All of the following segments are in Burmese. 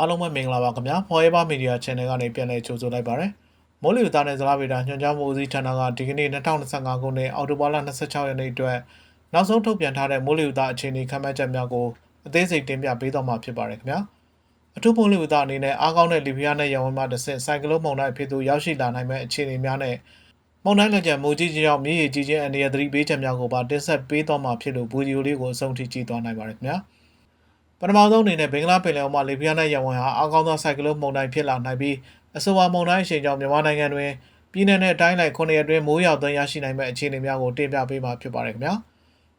အားလုံးပဲမင်္ဂလာပါခင်ဗျာ Forever Media Channel ကနေပြန်လည်ကြိုဆိုလိုက်ပါရစေ။မိုးလေဝသနဲ့ဇလားဗေဒညွှန်ကြားမှုဦးစီးဌာနကဒီကနေ့2025ခုနှစ်အောက်တိုဘာလ26ရက်နေ့အတွက်နောက်ဆုံးထုတ်ပြန်ထားတဲ့မိုးလေဝသအခြေအနေခန့်မှန်းချက်များကိုအသေးစိတ်တင်ပြပေးသွားမှာဖြစ်ပါတယ်ခင်ဗျာ။အထူးမိုးလေဝသအနေနဲ့အားကောင်းတဲ့လီဘီယာနဲ့ရဝန်းမှတစ်ဆင့်ဆိုင်ကလုန်းမုန်တိုင်းဖြစ်သူရောက်ရှိလာနိုင်မဲ့အခြေအနေများနဲ့မုန်တိုင်းလက်ကျန်မူကြီးကြီးကြောင့်မြေကြီးကြီးချင်းအနေနဲ့သတိပေးချက်များကိုပါတင်ဆက်ပေးသွားမှာဖြစ်လို့ဗီဒီယိုလေးကိုအဆုံးထိကြည့်သွားနိုင်ပါတယ်ခင်ဗျာ။ ပထမဆုံးအနေနဲ့ဘင်္ဂလားပင်လယ်အော်မှာလေပြင်းနဲ့ရဝန်းဟာအကောင်းသောဆိုင်ကလုန်းမုန်တိုင်းဖြစ်လာနိုင်ပြီးအဆိုပါမုန်တိုင်းအရှိန်ကြောင့်မြန်မာနိုင်ငံတွင်ပြည်내နဲ့တိုင်းလိုက်9ရက်အတွင်းမိုးရွာသွန်းရရှိနိုင်မဲ့အခြေအနေများကိုတင်ပြပေးမှာဖြစ်ပါတယ်ခင်ဗျာ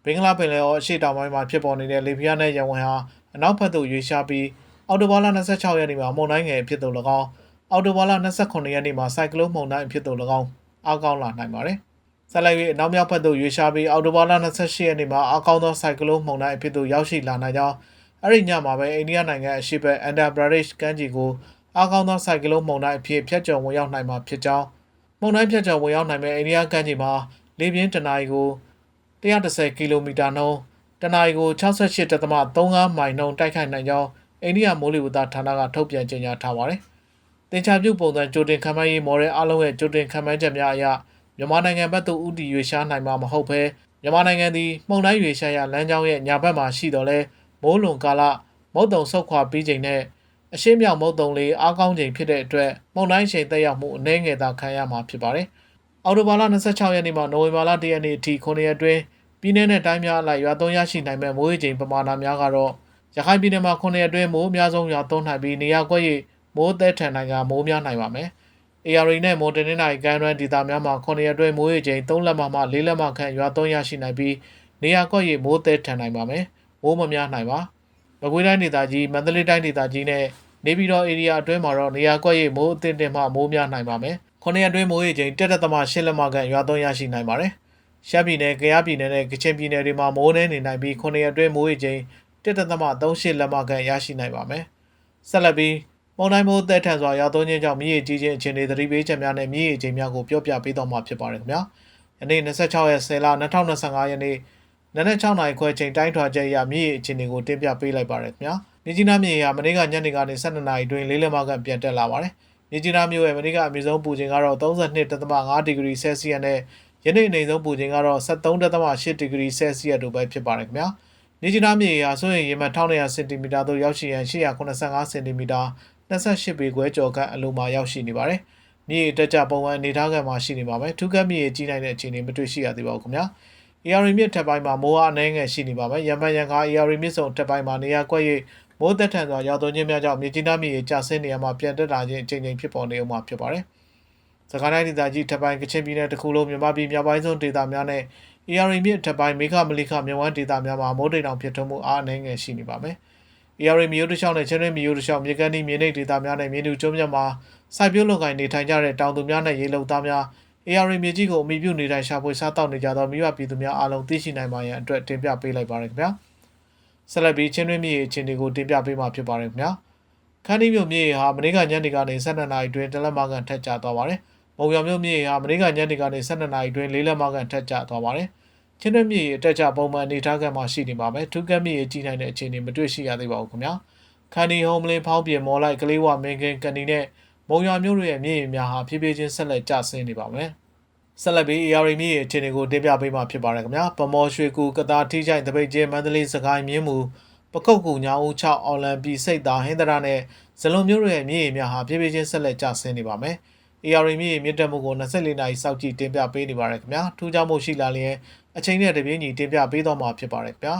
ဘင်္ဂလားပင်လယ်အော်အရှေ့တောင်ပိုင်းမှာဖြစ်ပေါ်နေတဲ့လေပြင်းနဲ့ရဝန်းဟာအနောက်ဘက်သို့ရွေ့ရှားပြီးအော်တိုဘာလ26ရက်နေ့မှာမုန်တိုင်းငယ်ဖြစ်သူ၎င်းအော်တိုဘာလ29ရက်နေ့မှာဆိုင်ကလုန်းမုန်တိုင်းဖြစ်သူ၎င်းအကောင်းလာနိုင်ပါတယ်ဆက်လက်၍အနောက်မြောက်ဘက်သို့ရွေ့ရှားပြီးအော်တိုဘာလ28ရက်နေ့မှာအကောင်းသောဆိုင်ကလုန်းမုန်တိုင်းအဖြစ်သို့ရောက်ရှိလာနိုင်ကြောင်း အဲ့ဒီညမှာပဲအိန္ဒိယနိုင်ငံအရှေ့ဘက်အန်ဒါဘရာဒိရှ်ကမ်းခြေကိုအားကောင်းသောဆိုင်ကလုန်းမုန်တိုင်းအဖြစ်ဖျက်ချော်ဝင်ရောက်နိုင်မှာဖြစ်ကြောင်းမုန်တိုင်းဖျက်ချော်ဝင်ရောက်နိုင်မဲ့အိန္ဒိယကမ်းခြေမှာလေပြင်းတနအီကို130ကီလိုမီတာနှုန်းတနအီကို68.35မိုင်နှုန်းတိုက်ခိုက်နိုင်ကြောင်းအိန္ဒိယမိုးလေဝသဌာနကထုတ်ပြန်ကြေညာထားပါတယ်။တင်ချပြုပုံစံကြိုတင်ခန့်မှန်းရေးမော်ဒယ်အလုံးရဲ့ကြိုတင်ခန့်မှန်းချက်များအရမြန်မာနိုင်ငံဘက်သို့ဥတီရွေရှားနိုင်မှာမဟုတ်ဘဲမြန်မာနိုင်ငံသည်မှုန်တိုင်းရွေရှားရလမ်းကြောင်းရဲ့ညာဘက်မှာရှိတော်လဲ မိုးလွန်ကာလမုတ်တုံဆုတ်ခွာပြီးချိန်နဲ့အရှင်းမြောက်မုတ်တုံလေးအားကောင်းချိန်ဖြစ်တဲ့အတွက်မုန်တိုင်းချိန်သက်ရောက်မှုအနည်းငယ်သာခံရမှာဖြစ်ပါတယ်။အော်တိုဘာလ26ရက်နေ့မှနိုဝင်ဘာလ1ရက်နေ့အထိ9ရက်အတွင်းပြည်내နဲ့တိုင်းများအလိုက်ရွာသွန်းရရှိနိုင်မဲ့မိုးရေချိန်ပမာဏများကတော့ရခိုင်ပြည်နယ်မှာ9ရက်အတွင်းမိုးအများဆုံးရွာသွန်းနိုင်ပြီးနေရာကွက်၍မိုးသက်ထန်နိုင်ကမိုးများနိုင်ပါမယ်။ AR နဲ့မော်တင်နဲ့နိုင်ကန်ရန်ဒေတာများမှာ9ရက်အတွင်းမိုးရေချိန်3လက်မမှ4လက်မခန့်ရွာသွန်းရရှိနိုင်ပြီးနေရာကွက်၍မိုးသက်ထန်နိုင်ပါမယ်။ မိုးမများနိုင်ပါ။မကွေးတိုင်းဒေသကြီးမန္တလေးတိုင်းဒေသကြီးနဲ့နေပြည်တော်ဧရိယာအတွင်းမှာတော့နေရာကွက်ရိပ်မိုးအသင့်တင်မှမိုးများနိုင်ပါမယ်။ခုနှစ်ရက်အတွင်းမိုးရေချိန်တက်တက်သမ8လက်မခန့်ရွာသွန်းရရှိနိုင်ပါတယ်။ရှမ်းပြည်နယ်၊ကယားပြည်နယ်နဲ့ကချင်ပြည်နယ်တွေမှာမိုးနှင်းနေနိုင်ပြီးခုနှစ်ရက်အတွင်းမိုးရေချိန်တက်တက်သမ38လက်မခန့်ရရှိနိုင်ပါမယ်။ဆက်လက်ပြီးမုန်တိုင်းမိုးသက်ထန်စွာရွာသွန်းခြင်းကြောင့်မြစ်ရေကြီးခြင်းအခြေအနေသတိပေးချက်များနဲ့မြစ်ရေချိန်များကိုပြောပြပေးတော့မှာဖြစ်ပါတယ်ခင်ဗျာ။ယနေ့26ရက်10လ2025ရက်နေ့ နနက်6နာရီခွဲချိန်တိုင်းထွာချက်အရမြစ်ရေအခြေအနေကိုတင်ပြပေးလိုက်ပါရခင်ဗျာ။မြစ်ကြီးနားမြေဟာမနေ့ကညနေကနေ12နာရီတွင်လေးလက်မကပြန်တက်လာပါတယ်။မြစ်ကြီးနားမြို့ရဲ့မနေ့ကအမြင့်ဆုံးပူချိန်ကတော့32.5ဒီဂရီဆဲလ်စီယပ်နဲ့ယနေ့အနေဆုံးပူချိန်ကတော့73.8ဒီဂရီဆဲလ်စီယပ်တို့ပဲဖြစ်ပါတယ်ခင်ဗျာ။မြစ်ကြီးနားမြေဟာဆိုရင်ရေမှတ်1900စင်တီမီတာသို့ရောက်ရှိရန်885စင်တီမီတာ28ပေခွဲကျော်ခန့်အလိုမှာရောက်ရှိနေပါတယ်။မြေတက်ကြပုံမှန်အနေထားကမှာရှိနေပါမယ်။ထူးကပ်မြေကြီးနိုင်တဲ့အခြေအနေမတွေ့ရှိရသေးပါဘူးခင်ဗျာ။ AR မြစ်ထက်ပိုင်းမှာမိုးအားအနှဲငယ်ရှိနေပါမယ်။ရံပန်ရံခါ AR မြစ်စုံထက်ပိုင်းမှာနေရာကွက်၍မိုးသက်ထန်စွာရောက်သွန်းခြင်းများကြောင့်မြေကြီးနားမြေကျဆင်းနေရမှာပြန်တက်လာခြင်းအချိန်ချင်းဖြစ်ပေါ်နေအောင်မှာဖြစ်ပါတယ်။စကိုင်းတိုင်းဒေသကြီးထက်ပိုင်းကချင်ပြည်နယ်တစ်ခုလုံးမြန်မာပြည်မြောက်ပိုင်းဆုံးဒေသများနဲ့ AR မြစ်ထက်ပိုင်းမေခမလိခမြဝန်းဒေသများမှာမိုးတိမ်တောင်ဖြစ်ထွန်းမှုအားအနှဲငယ်ရှိနေပါမယ်။ AR မြို့တစ်လျှောက်နဲ့ချင်းရင်းမြို့တစ်လျှောက်မြေကမ်းဒီမြေနိမ့်ဒေသများနဲ့မြေတူကျုံးမြတ်မှာစိုက်ပျိုးလုပ်ကိုင်နေထိုင်ကြတဲ့တောင်သူများနဲ့ရေလုံသားများ AR မြေကြီးကိုအမိပြုနေထိုင်ရှာဖွေစားတောက်နေကြသောမိဘပြည်သူများအားလုံးသိရှိနိုင်ပါရန်အတွက်တင်ပြပေးလိုက်ပါရခင်ဗျာဆက်လက်ပြီးချင်းတွင်းမြေအခြေအနေကိုတင်ပြပေးမှာဖြစ်ပါတယ်ခင်ဗျာခန်းဒီမြို့မြေဟာမနေ့ကညနေကနေ12နာရီတွင်တလက်မကန်ထက်ကျသွားပါတယ်မုံရမြို့မြေဟာမနေ့ကညနေကနေ12နာရီတွင်၄လက်မကန်ထက်ကျသွားပါတယ်ချင်းတွင်းမြေအတက်ကြပုံမှန်အနေထားကမှရှိနေပါမယ်ထူးကပ်မြေကြီးနိုင်တဲ့အခြေအနေမတွေ့ရှိရသေးပါဘူးခင်ဗျာခန်းဒီဟုံးမလင်းဖောင်းပြေမော်လိုက်ကလေးဝမင်းကင်းကန်ဒီနဲ့ မုံရမြို့တို့ရဲ့မြေရီများဟာဖြည်းဖြည်းချင်းဆက်လက်ကျဆင်းနေပါမယ်ဆက်လက်ပြီး AR မြေအခြေအနေကိုတင်ပြပေးမှာဖြစ်ပါတယ်ခင်ဗျာဗမော်ရွှေကူကတာထိချိုင်တပိတ်ကျင်းမန္တလေးစကိုင်းမြင်းမူပကုတ်ကူညာဦး6အော်လံပီစိတ်သာဟင်္ဒရာနဲ့ဇလွန်မျိုးတို့ရဲ့မြေရီများဟာဖြည်းဖြည်းချင်းဆက်လက်ကျဆင်းနေပါမယ် AR မြေမြင့်တက်မှုကို24နာရီစောင့်ကြည့်တင်ပြပေးနေပါတယ်ခင်ဗျာထူးခြားမှုရှိလာလျင်အချိန်နဲ့တပြေးညီတင်ပြပေးတော့မှာဖြစ်ပါတယ်ခင်ဗျာ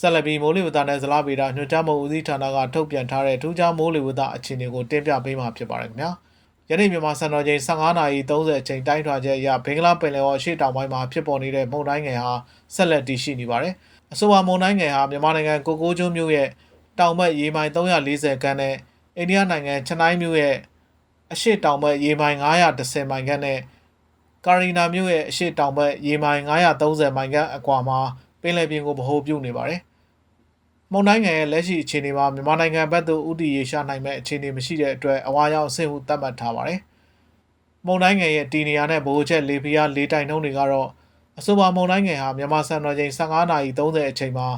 ဆက်လက်ပြီးမိုးလေဝသနဲ့ဇလားဗေဒညွှန်ကြားမှုဦးစီးဌာနကထုတ်ပြန်ထားတဲ့ထူးခြားမိုးလေဝသအခြေအနေကိုတင်ပြပေးမှာဖြစ်ပါတယ်ခင်ဗျာယနေ့မြန်မာစံတော်ချိန်15:30အချိန်တိုင်းထွာချက်အရဘင်္ဂလားပင်လယ်အော်အရှေ့တောင်ပိုင်းမှာဖြစ်ပေါ်နေတဲ့မုန်တိုင်းငယ်ဟာဆက်လက်တည်ရှိနေပါတယ်။အဆိုပါမုန်တိုင်းငယ်ဟာမြန်မာနိုင်ငံကိုကိုးကျွန်းမြို့ရဲ့တောင်ဘက်ရေမိုင်340ခန်းနဲ့အိန္ဒိယနိုင်ငံချနိုင်းမြို့ရဲ့အရှေ့တောင်ဘက်ရေမိုင်910မိုင်ခန့်နဲ့ကာရီနာမြို့ရဲ့အရှေ့တောင်ဘက်ရေမိုင်930မိုင်ခန့်အကွာမှာပင်လယ်ပြင်ကိုဗဟိုပြုနေပါတယ်။ မုန်တိုင်းငယ်ရဲ့လက်ရှိအခြေအနေမှာမြန်မာနိုင်ငံဘက်သို့ဥတီရေရှာနိုင်မဲ့အခြေအနေမရှိတဲ့အတွက်အဝါရောက်အဆင့်ဟုသတ်မှတ်ထားပါတယ်။မုန်တိုင်းငယ်ရဲ့တီနေယာနဲ့ဗဟိုချက်လေပြားလေတိုင်နှုန်းတွေကတော့အဆိုပါမုန်တိုင်းငယ်ဟာမြန်မာစံတော်ချိန်15နာရီ30အချိန်မှာ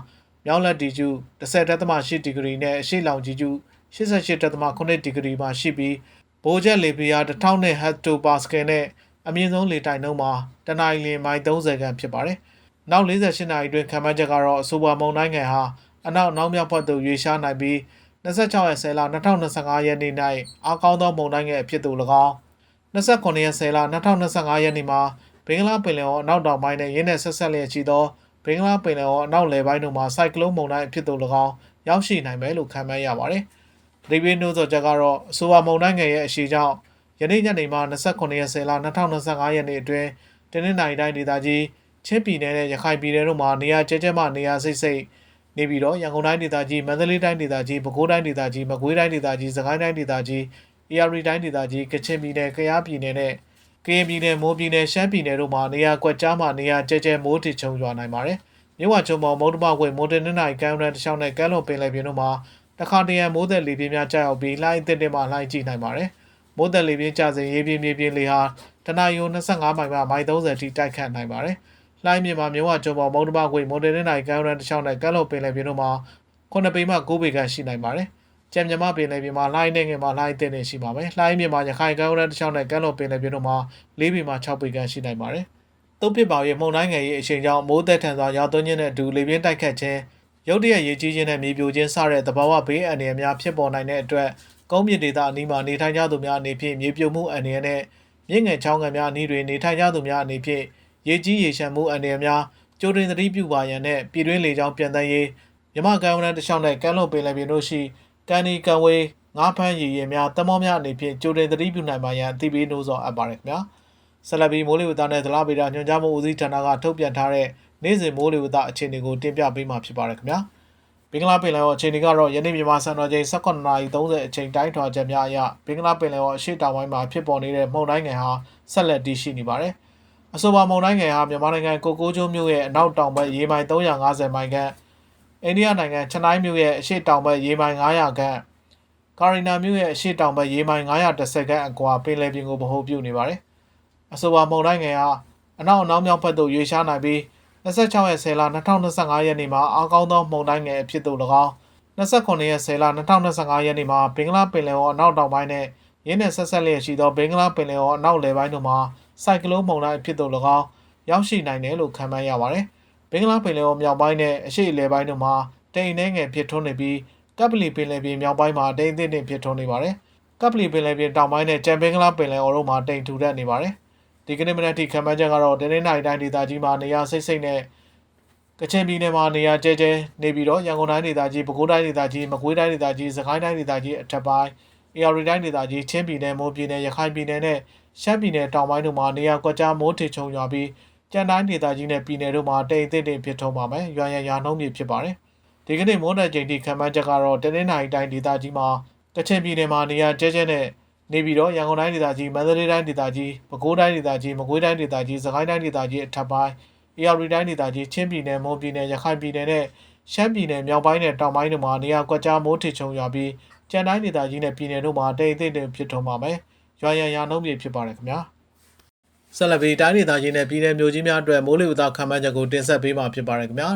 မြောက်လက်တီကျူ10.8ဒီဂရီနဲ့အရှိလောင်ကြီးကျူ88.9ဒီဂရီမှာရှိပြီးဘိုးချက်လေပြင်းအား1000နဲ့ဟက်တိုပါစကယ်နဲ့အမြင့်ဆုံးလေတိုက်နှုန်းမှာတနအီလမိုင်30ခန့်ဖြစ်ပါတယ်။နောက်48နာရီအတွင်းခံမှန်းချက်ကတော့အဆိုပါမုန်တိုင်းငယ်ဟာ အနောက်နောက်မြောက်ဘက်သို့ရွေ့ရှားနိုင်ပြီး26ရက်10လ2025ရက်နေ့၌အားကောင်းသောမုန်တိုင်းငယ်အဖြစ်သို့၎င်း29ရက်10လ2025ရက်နေ့မှာဘင်္ဂလားပင်လယ်အော်အနောက်တောင်ပိုင်းနဲ့ရင်းနှက်ဆက်ဆက်လျက်ရှိသောဘင်္ဂလားပင်လယ်အော်အနောက်လယ်ပိုင်းတို့မှာစိုက်ကလုန်းမုန်တိုင်းအဖြစ်သို့၎င်းရောက်ရှိနိုင်မယ်လို့ခန့်မှန်းရပါတယ်။ရိဘေးနိုးစော်ချက်ကတော့အဆိုပါမုန်တိုင်းငယ်ရဲ့အရှိကြောင့်ယနေ့ညနေမှာ29ရက်10လ2025ရက်နေ့အတွင်းတနင်္လာရီတိုင်းဒေသကြီးချင်းပြည်နယ်နဲ့ရခိုင်ပြည်နယ်တို့မှာနေရာကျဲကျဲမှနေရာစိတ်စိတ် နေပြီးတော့ရန်ကုန်တိုင်းဒေသကြီးမန္တလေးတိုင်းဒေသကြီးပဲခူးတိုင်းဒေသကြီးမကွေးတိုင်းဒေသကြီးစကိုင်းတိုင်းဒေသကြီးအေရရီတိုင်းဒေသကြီးကချင်ပြည်နယ်ကယားပြည်နယ်နဲ့ကရင်ပြည်နယ်မိုးပြည်နယ်ရှမ်းပြည်နယ်တို့မှာနေရာကွက်ကြားမှနေရာကျဲကျဲမိုးတီချုံရွာနိုင်ပါတယ်။မြဝချုံပေါ်မုတ်တမကွေမိုးတင်နိုင်ကမ်းရန်တစ်ချောင်းနဲ့ကမ်းလွန်ပင်လယ်ပြင်တို့မှာတခါတရံမိုးသက်လေပြင်းများကြာရောက်ပြီးလှိုင်းအသစ်တင်မှလှိုင်းကြည့်နိုင်ပါတယ်။မိုးသက်လေပြင်းကျစဉ်ရေပြင်းမြေပြင်းလေဟာတနအီယ25မိုင်မှမိုင်30ထိတိုက်ခတ်နိုင်ပါတယ်။ လှိုင်းမြင်မှာမြဝချုံပေါ်မုတ်တမကွေမိုးတင်နိုင်ကမ်းရန်တစ်ချောင်းနဲ့ကမ်းလွန်ပင်လယ်ပြင်တို့မှာ9ပေမှ9ပေခန့်ရှိနိုင်ပါတယ်။ကြံမြမပင်လယ်ပြင်မှာလှိုင်းနေငယ်မှာလှိုင်းတင်နေရှိပါမယ်။လှိုင်းမြင်မှာရခိုင်ကမ်းရန်တစ်ချောင်းနဲ့ကမ်းလွန်ပင်လယ်ပြင်တို့မှာ4ပေမှ6ပေခန့်ရှိနိုင်ပါတယ်။တုပ်ပစ်ပါရဲ့မှုန်တိုင်းငယ်ရဲ့အချိန်ကြောင့်မိုးသက်ထန်စွာရောက်သွင်းခြင်းနဲ့အတူလေပြင်းတိုက်ခတ်ခြင်းရုတ်တရက်ရေကြီးခြင်းနဲ့မြေပြိုခြင်းစတဲ့သဘာဝဘေးအန္တရာယ်များဖြစ်ပေါ်နိုင်တဲ့အတွက်ကုန်းမြင့်ဒေသအနီးမှာနေထိုင်ကြသူများအနေဖြင့်မြေပြိုမှုအန္တရာယ်နဲ့မြင့်ငယ်ချောင်းငယ်များအနီးတွင်နေထိုင်ကြသူများအနေဖြင့် ရေကြီးရေရှမ်းမှုအန္တရာယ်များကြိုတင်သတိပြုပါရန်နဲ့ပြည်တွင်းလေကြောင်းပြန်တန်းရေးမြမကမ်းဝန်းတစ်လျှောက်နဲ့ကမ်းလွန်ပင်လယ်ပြင်တို့ရှိကန်ဒီကန်ဝေးငါးဖမ်းရည်ရည်များတမောများအနေဖြင့်ကြိုတင်သတိပြုနိုင်ပါရန်အသိပေးနှိုးဆော်အပ်ပါတယ်ခင်ဗျာဆလဘီမိုးလေဝသနဲ့သလားဗေဒညွှန်ကြားမှုဦးစီးဌာနကထုတ်ပြန်ထားတဲ့နေ့စဉ်မိုးလေဝသအခြေအနေကိုတင်ပြပေးမှာဖြစ်ပါတယ်ခင်ဗျာဘင်္ဂလားပင်လယ်အော်အခြေအနေကတော့ယနေ့မြန်မာစံတော်ချိန်18:30အချိန်တိုင်းထွာချက်များအရဘင်္ဂလားပင်လယ်အော်အရှေ့တောင်ပိုင်းမှာဖြစ်ပေါ်နေတဲ့မှုန်တိုင်းငယ်ဟာဆက်လက်တည်ရှိနေပါတယ် အဆိုပါမုန်တိုင်းငယ်ဟာမြန်မာနိုင်ငံကိုကိုကျိုးမြို့ရဲ့အနောက်တောင်ဘက်ရေမိုင်350မိုင်ခန့်အိန္ဒိယနိုင်ငံချနိုင်းမြို့ရဲ့အရှေ့တောင်ဘက်ရေမိုင်900ခန့်ကာရီနာမြို့ရဲ့အရှေ့တောင်ဘက်ရေမိုင်910ခန့်အကွာပင်လယ်ပြင်ကိုဗဟိုပြုနေပါတယ်။အဆိုပါမုန်တိုင်းငယ်ဟာအနောက်အနောက်မြောက်ဘက်သို့ရွေ့ရှားနိုင်ပြီး26ရက်10လ2025ရက်နေ့မှာအားကောင်းသောမုန်တိုင်းငယ်အဖြစ်သို့၎င်း29ရက်10လ2025ရက်နေ့မှာဘင်္ဂလားပင်လယ်အော်အနောက်တောင်ပိုင်းနဲ့ရင်းနဲ့ဆက်ဆက်လျက်ရှိသောဘင်္ဂလားပင်လယ်အော်အနောက်လယ်ပိုင်းတို့မှာ စိုက်ကလုန်းမုန်တိုင်းအဖြစ်သို့၎င်းရောက်ရှိနိုင်တယ်လို့ခန့်မှန်းရပါတယ်။ဘင်္ဂလားပင်လယ်အော်မြောက်ပိုင်းနဲ့အရှေ့အလယ်ပိုင်းတို့မှာတိမ်နှဲငယ်ဖြစ်ထွန်းနေပြီးကပ်ပလီပင်လယ်ပြင်မြောက်ပိုင်းမှာတိမ်အသင့်တင်ဖြစ်ထွန်းနေပါတယ်။ကပ်ပလီပင်လယ်ပြင်တောင်ပိုင်းနဲ့ကြံဘင်္ဂလားပင်လယ်အော်တို့မှာတိမ်ထူထပ်နေပါတယ်။ဒီကနေ့မနက်ထိခံမှန်းချက်ကတော့တနင်္လာရီတိုင်းဒေသကြီးမှာနေရာစိတ်စိတ်နဲ့ကချင်ပြည်နယ်မှာနေရာကျဲကျဲနေပြီးတော့ရန်ကုန်တိုင်းဒေသကြီးပဲခူးတိုင်းဒေသကြီးမကွေးတိုင်းဒေသကြီးစကိုင်းတိုင်းဒေသကြီးအထက်ပိုင်းအေရီတိုင်းဒေသကြီးချင်းပြည်နယ်မိုးပြည်နယ်ရခိုင်ပြည်နယ်နဲ့ ရှမ်းပြည်နယ်တောင်ပိုင်းတို့မှာနေရာကွက်ကြားမိုးထချုံရွာပြီးကြံတိုင်းဒေသကြီးနဲ့ပြည်နယ်တို့မှာတိမ်အသင့်တင်ဖြစ်ထုံးပါမယ်ရွာရန်ရာနှုံးမြေဖြစ်ပါတယ်ဒီကနေ့မိုးနယ်ချိန်ထိခံမှန်းချက်ကတော့တနင်္လာရီတိုင်းဒေသကြီးမှာကချင်ပြည်နယ်မှာနေရာကျဲကျဲနဲ့နေပြီးတော့ရန်ကုန်တိုင်းဒေသကြီးမန္တလေးတိုင်းဒေသကြီးပဲခူးတိုင်းဒေသကြီးမကွေးတိုင်းဒေသကြီးစကိုင်းတိုင်းဒေသကြီးအထက်ပိုင်းအေရီတိုင်းဒေသကြီးချင်းပြည်နယ်မွန်ပြည်နယ်ရခိုင်ပြည်နယ်နဲ့ရှမ်းပြည်နယ်မြောက်ပိုင်းနဲ့တောင်ပိုင်းတို့မှာနေရာကွက်ကြားမိုးထချုံရွာပြီးကြံတိုင်းဒေသကြီးနဲ့ပြည်နယ်တို့မှာတိမ်အသင့်တင်ဖြစ်ထုံးပါမယ် ရွာရန်ရာနှုံးမြေဖြစ်ပါတယ်ခင်ဗျာဆက်လက်ပြီးတိုင်းဒေသကြီးနဲ့ပြည်နယ်မျိုးကြီးများအတွက်မိုးလေဝသခန့်မှန်းချက်ကိုတင်ဆက်ပေးမှာဖြစ်ပါတယ်ခင်ဗျာ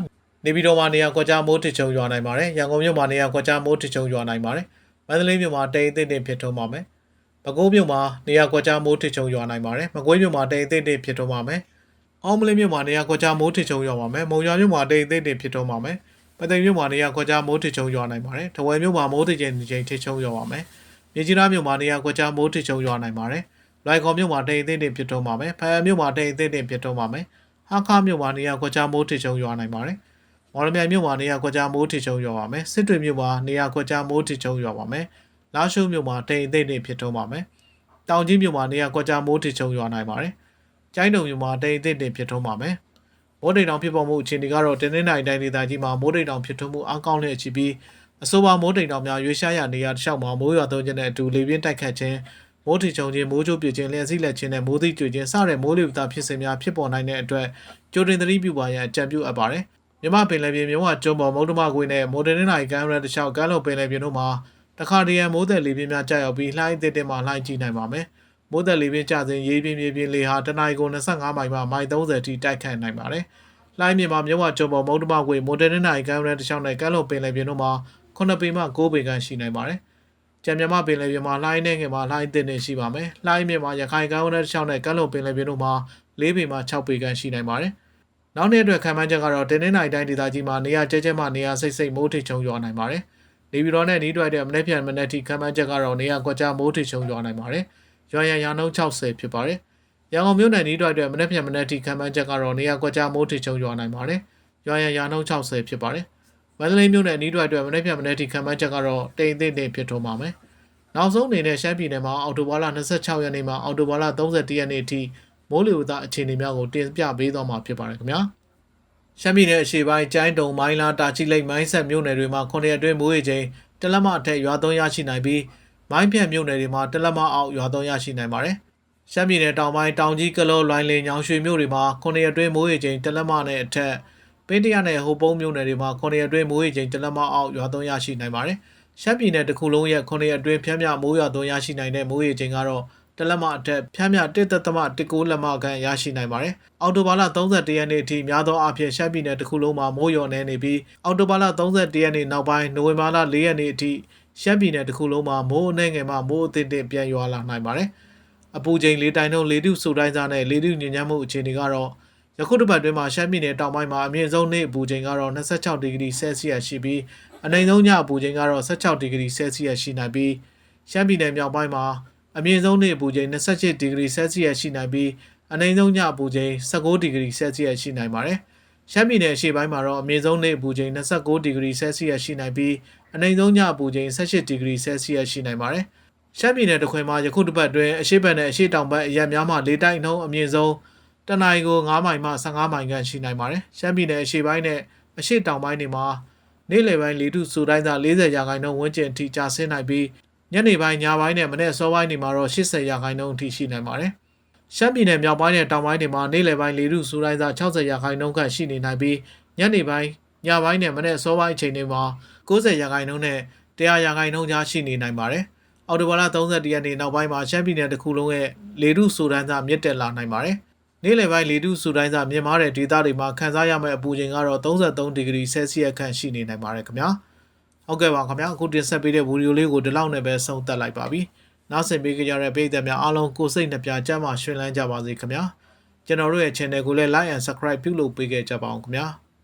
နေပြည်တော်မှာနေရာကွက်ကြားမိုးထချုံရွာနိုင်ပါတယ်ရန်ကုန်မြို့မှာနေရာကွက်ကြားမိုးထချုံရွာနိုင်ပါတယ်မန္တလေးမြို့မှာတိမ်အသင့်တင်ဖြစ်ထုံးပါမယ်ပဲခူးမြို့မှာနေရာကွက်ကြားမိုးထချုံရွာနိုင်ပါတယ်မကွေးမြို့မှာတိမ်အသင့်တင်ဖြစ်ထုံးပါမယ်အောင်မလင်းမြို့မှာနေရာကွက်ကြားမိုးထချုံရွာပါမယ်မုံရွာမြို့မှာတိမ်အသင့်တင်ဖြစ်ထုံးပါမယ်ပသိမ်မြို့မှာနေရာကွက်ကြားမိုးထချုံရွာနိုင်ပါတယ်။ထဝယ်မြို့မှာမိုးထချုံချိန်ထချုံရွာပါမယ်။ မြေကြီးနားမြို့မှာနေရာကွက်ကြားမိုးထချုံရွာနိုင်ပါတယ်။လွိုင်ကော်မြို့မှာတိမ်အသင့်တင်ဖြစ်ထုံးပါမယ်။ဖားမြို့မှာတိမ်အသင့်တင်ဖြစ်ထုံးပါမယ်။ဟာခါမြို့မှာနေရာကွက်ကြားမိုးထချုံရွာနိုင်ပါတယ်။မော်လမြိုင်မြို့မှာနေရာကွက်ကြားမိုးထချုံရွာပါမယ်။စစ်တွေမြို့မှာနေရာကွက်ကြားမိုးထချုံရွာပါမယ်။လာရှိုးမြို့မှာတိမ်အသင့်တင်ဖြစ်ထုံးပါမယ်။တောင်ကြီးမြို့မှာနေရာကွက်ကြားမိုးထချုံရွာနိုင်ပါတယ်။ကျိုင်းတုံမြို့မှာတိမ်အသင့်တင်ဖြစ်ထုံးပါမယ်။မိုးတိမ်တောင်ဖြစ်ပေါ်မှုအခြေအနေကတော့တင်းနှင်းနိုင်တိုင်းဒေသကြီးမှာမိုးတိမ်တောင်ဖြစ်ထွန်းမှုအကောင်းလျက်ရှိပြီး အဆိုပါမိုးတိမ်တောင်များရွေးရှားရနေရာတစ်လျှောက်မှာမိုးရွာသွန်းခြင်းနဲ့အတူလေပြင်းတိုက်ခတ်ခြင်းမိုးထီချုံခြင်းမိုးချိုးပြခြင်းလျှက်စီးလက်ခြင်းနဲ့မိုးသီးကျွေခြင်းစတဲ့မိုးလေဝသဖြစ်စဉ်များဖြစ်ပေါ်နိုင်တဲ့အတွက်ကြိုတင်သတိပြုပါရန်အကြံပြုအပ်ပါတယ်မြမပင်လယ်ပြင်မြဝကျွန်းပေါ်မုတ်တမကွေနဲ့မိုဒယ်နနိုင်ကမ်းရတစ်လျှောက်ကမ်းလွန်ပင်လယ်ပြင်တို့မှာတခါတရံမိုးသက်လေပြင်းများကြာရောက်ပြီးလှိုင်းတစ်တင်မှလှိုင်းကြည့်နိုင်ပါမယ်မိုးသက်လေပြင်းကျစဉ်ရေပြင်းမြေပြင်းလေဟာတနအီကို25မိုင်မှမိုင်30ထိတိုက်ခတ်နိုင်ပါတယ်။လှိုင်းမြေမှာမြဝကျွန်းပေါ်မုတ်တမကွေမိုဒယ်နနိုင်ကမ်းရတစ်လျှောက်နဲ့ကမ်းလွန်ပင်လယ်ပြင်တို့မှာ 9ပေမှ9ပေခန့်ရှိနိုင်ပါတယ်။ကြံမြမပင်လယ်ပြင်မှာလှိုင်းနေငယ်မှာလှိုင်းတင်နေရှိပါမယ်။လှိုင်းမြင်မှာရခိုင်ကမ်းရိုးတန်းတစ်လျှောက်နဲ့ကမ်းလွန်ပင်လယ်ပြင်တို့မှာ၄ပေမှ6ပေခန့်ရှိနိုင်ပါတယ်။နောက်နေ့အတွက်ခံမှန်းချက်ကတော့တင်းနှင်းနိုင်တိုင်းဒေသကြီးမှာနေရာကျဲကျဲမှနေရာစိတ်စိတ်မိုးထိတ်ချုံရွာနိုင်ပါတယ်။နေပြည်တော်နဲ့နီးတွိုက်တဲ့မနေ့ပြန်မနေ့ထိခံမှန်းချက်ကတော့နေရာကွက်ကြားမိုးထိတ်ချုံရွာနိုင်ပါတယ်။ရွာရန်ရာနှုန်း60ဖြစ်ပါတယ်။ရန်ကုန်မြို့နယ်နီးတွိုက်တဲ့မနေ့ပြန်မနေ့ထိခံမှန်းချက်ကတော့နေရာကွက်ကြားမိုးထိတ်ချုံရွာနိုင်ပါတယ်။ရွာရန်ရာနှုန်း60ဖြစ်ပါတယ်။ မန္တလေးမြို့နယ်နီးတွက်အတွက်မနေ့ပြန်မနေ့ထိခံမှန်းချက်ကတော့တိမ်သိမ့်သိမ့်ဖြစ်ထွန်းပါမယ်။နောက်ဆုံးအနေနဲ့ရှမ်းပြည်နယ်မှာအော်တိုဘာလ26ရက်နေ့မှာအော်တိုဘာလ31ရက်နေ့အထိမိုးလေဝသအခြေအနေများကိုတင်ပြပေးသွားမှာဖြစ်ပါတယ်ခင်ဗျာ။ရှမ်းပြည်နယ်အရှေ့ပိုင်းကျိုင်းတုံမိုင်းလားတာချီလိတ်မိုင်းဆက်မြို့နယ်တွေမှာ9ရက်အတွင်းမိုးရေချိန်တလက်မအထက်ရွာသွန်းရရှိနိုင်ပြီးမိုင်းဖြတ်မြို့နယ်တွေမှာတလက်မအောက်ရွာသွန်းရရှိနိုင်ပါတယ်။ရှမ်းပြည်နယ်တောင်ပိုင်းတောင်ကြီးကလောလွိုင်းလင်းညောင်ရွှေမြို့တွေမှာ9ရက်အတွင်းမိုးရေချိန်တလက်မနဲ့အထက် ပင်းတရနဲ့ဟိုပုံးမြို့နယ်တွေမှာ9ရက်အတွင်းမိုးရေချိန်တလက်မအောက်ရွာသွန်းရရှိနိုင်ပါတယ်။ရှမ်းပြည်နယ်တစ်ခုလုံးရဲ့9ရက်အတွင်းဖျက်မြမိုးရွာသွန်းရရှိနိုင်တဲ့မိုးရေချိန်ကတော့တလက်မအထက်ဖျက်မြ1.19လက်မခန့်ရရှိနိုင်ပါတယ်။အော်တိုဘာလ31ရက်နေ့အထိများသောအားဖြင့်ရှမ်းပြည်နယ်တစ်ခုလုံးမှာမိုးရွာနေနေပြီးအော်တိုဘာလ31ရက်နေ့နောက်ပိုင်းနိုဝင်ဘာလ4ရက်နေ့အထိရှမ်းပြည်နယ်တစ်ခုလုံးမှာမိုးအနှဲငယ်မှမိုးအသင့်တင့်ပြန်ရွာလာနိုင်ပါတယ်။အပူချိန်လေးတိုင်တို့လေတုစူတိုင်းစားနဲ့လေတုညဉ့်ညမ်းမှုအခြေအနေကတော့ ယခုတစ်ပတ်တွင်းမှာရှမ်းပြည်နယ်တောင်ပိုင်းမှာအမြင့်ဆုံးနေ့အပူချိန်ကတော့26ဒီဂရီဆဲလ်စီယပ်ရှိပြီးအနိမ့်ဆုံးညအပူချိန်ကတော့16ဒီဂရီဆဲလ်စီယပ်ရှိနိုင်ပြီးရှမ်းပြည်နယ်မြောက်ပိုင်းမှာအမြင့်ဆုံးနေ့အပူချိန်28ဒီဂရီဆဲလ်စီယပ်ရှိနိုင်ပြီးအနိမ့်ဆုံးညအပူချိန်19ဒီဂရီဆဲလ်စီယပ်ရှိနိုင်ပါတယ်။ရှမ်းပြည်နယ်အရှေ့ပိုင်းမှာတော့အမြင့်ဆုံးနေ့အပူချိန်29ဒီဂရီဆဲလ်စီယပ်ရှိနိုင်ပြီးအနိမ့်ဆုံးညအပူချိန်18ဒီဂရီဆဲလ်စီယပ်ရှိနိုင်ပါတယ်။ရှမ်းပြည်နယ်တစ်ခွင်မှာယခုတစ်ပတ်တွင်အရှေ့ဘက်နဲ့အရှေ့တောင်ဘက်အရက်များမှလေတိုက်နှုန်းအမြင့်ဆုံး တနင်္ဂနွေကို9မိုင်မှ15မိုင်ခန့်ရှိနိုင်ပါတယ်။ရှမ်းပြည်နယ်အရှေ့ပိုင်းနဲ့အရှေ့တောင်ပိုင်းတွေမှာနေ့လယ်ပိုင်းလေထုစူတိုင်းသာ40ရာခိုင်နှုန်းဝန်းကျင်အထိကျဆင်းနိုင်ပြီးညနေပိုင်းညပိုင်းနဲ့မနေ့စောပိုင်းတွေမှာတော့80ရာခိုင်နှုန်းအထိရှိနိုင်ပါတယ်။ရှမ်းပြည်နယ်မြောက်ပိုင်းနဲ့တောင်ပိုင်းတွေမှာနေ့လယ်ပိုင်းလေထုစူတိုင်းသာ60ရာခိုင်နှုန်းခန့်ရှိနေနိုင်ပြီးညနေပိုင်းညပိုင်းနဲ့မနေ့စောပိုင်းအချိန်တွေမှာ90ရာခိုင်နှုန်းနဲ့100ရာခိုင်နှုန်းကြားရှိနေနိုင်ပါတယ်။အော်တိုဘာလ31ရက်နေ့နောက်ပိုင်းမှာရှမ်းပြည်နယ်တစ်ခုလုံးရဲ့လေထုစူတိုင်းသာမြင့်တက်လာနိုင်ပါတယ်။ နေ့လယ်ပိုင်းလေထုစူတိုင်းစာမြင့်မားတဲ့ဒေသတွေမှာခန်းစားရမယ့်အပူချိန်ကတော့33ဒီဂရီဆဲလ်စီယပ်ခန့်ရှိနေနိုင်ပါတယ်ခင်ဗျာဟုတ်ကဲ့ပါခင်ဗျာအခုတင်ဆက်ပေးတဲ့ဗီဒီယိုလေးကိုဒီလောက်နဲ့ပဲဆုံးသက်လိုက်ပါပြီနောက်ဆက်ပေးကြတဲ့ပရိသတ်များအားလုံးကိုယ်စိတ်နှပြကြမ်းမှရှင်လန်းကြပါစေခင်ဗျာကျွန်တော်တို့ရဲ့ channel ကိုလည်း like and subscribe ပြုလုပ်ပေးခဲ့ကြပါအောင်ခင်ဗျာ